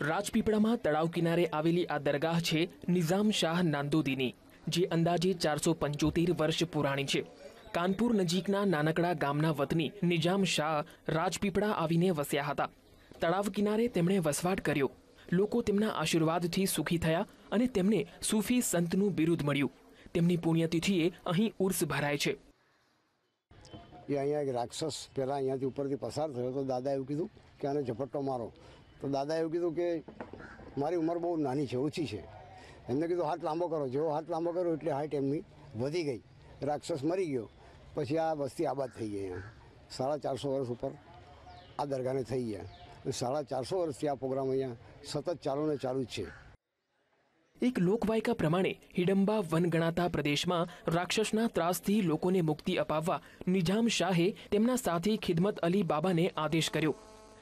રાજપીપળામાં તળાવ કિનારે આવેલી આ દરગાહ છે નિઝામ શાહ નાંદોદીની, જે અંદાજે ચારસો પંચોતેર વર્ષ પુરાણી છે. કાનપુર નજીકના નાનકડા ગામના વતની નિઝામ શાહ રાજપીપળા આવીને વસ્યા હતા. તળાવ કિનારે તેમણે વસવાટ કર્યો. લોકો તેમના આશીર્વાદથી સુખી થયા અને તેમને સૂફી સંતનું બિરુદ મળ્યું. તેમની પુણ્યતિથિએ અહીં ઉર્સ ભરાય છે. એ અહીંયા એક રાક્ષસ પહેલાં અહીંયાથી ઉપરથી પસાર થયો તો દાદા એવું કીધું કે આને ઝપટ્ટો મારો. તો દાદા એવું કીધું કે મારી ઉંમર બહુ નાની છે, ઓછી છે. એમને કીધું, હાથ લાંબો કરો. જેવો હાથ લાંબો કર્યો એટલે હાઈટ એમની વધી ગઈ. રાક્ષસ મરી ગયો. પછી આ વસ્તી આબાદ થઈ ગઈ સાડા ચારસો વર્ષ ઉપર આ દરગાહને થઈ ગયા. સાડા ચારસો વર્ષથી આ પ્રોગ્રામ અહીંયા સતત ચાલુ ને ચાલુ જ છે. એક લોકવાયકા પ્રમાણે હિડમ્બા વન ગણાતા પ્રદેશમાં રાક્ષસના ત્રાસથી લોકોને મુક્તિ અપાવવા નિઝામ શાહે તેમના સાથી ખિદમત અલી બાબાને આદેશ કર્યો.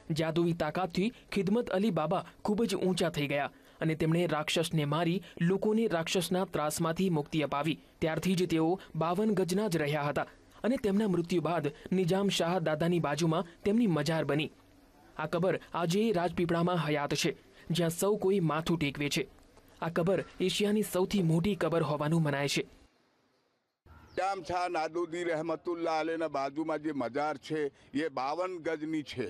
જાદુઈ તાકાતથી ખિદમત અલી બાબા ખૂબ જ ઊંચા થઈ ગયા અને તેમણે રાક્ષસને મારી લોકોને રાક્ષસના ત્રાસમાંથી મુક્તિ અપાવી. ત્યારથી જ તેઓ બાવન ગજના જ રહ્યા હતા અને તેમના મૃત્યુ બાદ નિજામ શાહ દાદાની બાજુમાં તેમની મજાર બની. આ કબર આજે રાજપીપળામાં હયાત છે, જ્યાં સૌ કોઈ માથું ટેકવે છે. આ કબર એશિયાની સૌથી મોટી કબર હોવાનું મનાય છે. શ્યામ શાહ નાદુદ્દી રહેમતુલ્લા અલેના બાજુમાં જે મજાર છે, એ બાવન ગજની છે.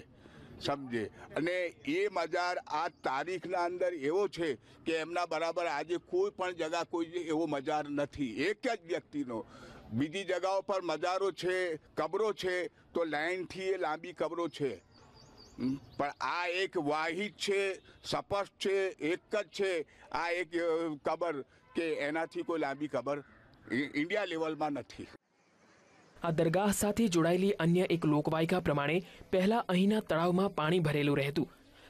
સમજે. અને એ મજાર આ તારીખના અંદર એવો છે કે એમના બરાબર આજે કોઈ પણ જગા કોઈ એવો મજાર નથી. એક જ વ્યક્તિનો. બીજી જગાઓ પર મજારો છે, કબરો છે, તો લાઇનથી એ લાંબી કબરો છે. પણ આ એક વાહિદ છે સ્પષ્ટ છે, એક જ છે. આ એક કબર કે એનાથી કોઈ લાંબી કબર ઇન્ડિયા લેવલમાં નથી. આ દરગાહ સાથે જોડાયેલી અન્ય એક લોકવાયકા પ્રમાણે પહેલા અહીંના તળાવમાં પાણી ભરેલું રહેતું.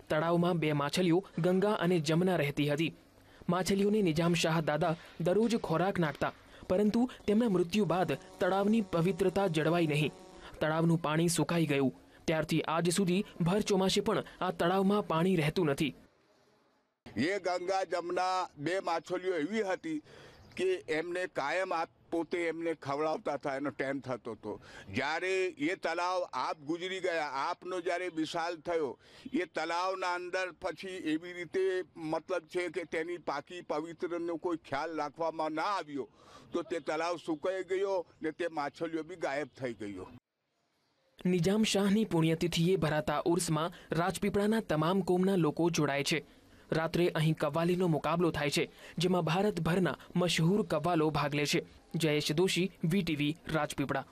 તળાવમાં બે માછલીઓ, ગંગા અને જમના રહેતી હતી. માછલીઓને નિજામ શાહ દાદા દરરોજ ખોરાક નાખતા, પરંતુ તેમના મૃત્યુ બાદ તળાવની પવિત્રતા જળવાઈ નહીં. તળાવનું પાણી સુકાઈ ગયું. ત્યારથી આજ સુધી ભર ચોમાસે પણ આ તળાવમાં પાણી રહેતું નથી. એ ગંગા જમના બે માછલીઓ એવી હતી કે એમને કાયમ આપ પોતે એમને ખવડાવતા હતા, એનો ટાઈમ થતો હતો. જ્યારે એ તલાવ આપ ગુજરી ગયા, આપનો જ્યારે વિશાલ થયો, એ તલાવના અંદર પછી એવી રીતે મતલબ છે કે તેની પાકી પવિત્રનો કોઈ ખ્યાલ રાખવામાં ના આવ્યો. તો તે તલાવ સુકાઈ ગયો ને તે માછલીઓ બી ગાયબ થઈ ગયો. નિજામ શાહની પુણ્યતિથિએ ભરાતા ઉર્સમાં રાજપીપળાના તમામ કોમના લોકો જોડાય છે. રાત્રે અહીં કવ્વાલીનો મુકાબલો થાય છે, જેમાં ભારતભરના મશહૂર કવ્વાલો ભાગ લે છે. જયેશ દોશી, વીટીવી, રાજપીપળા.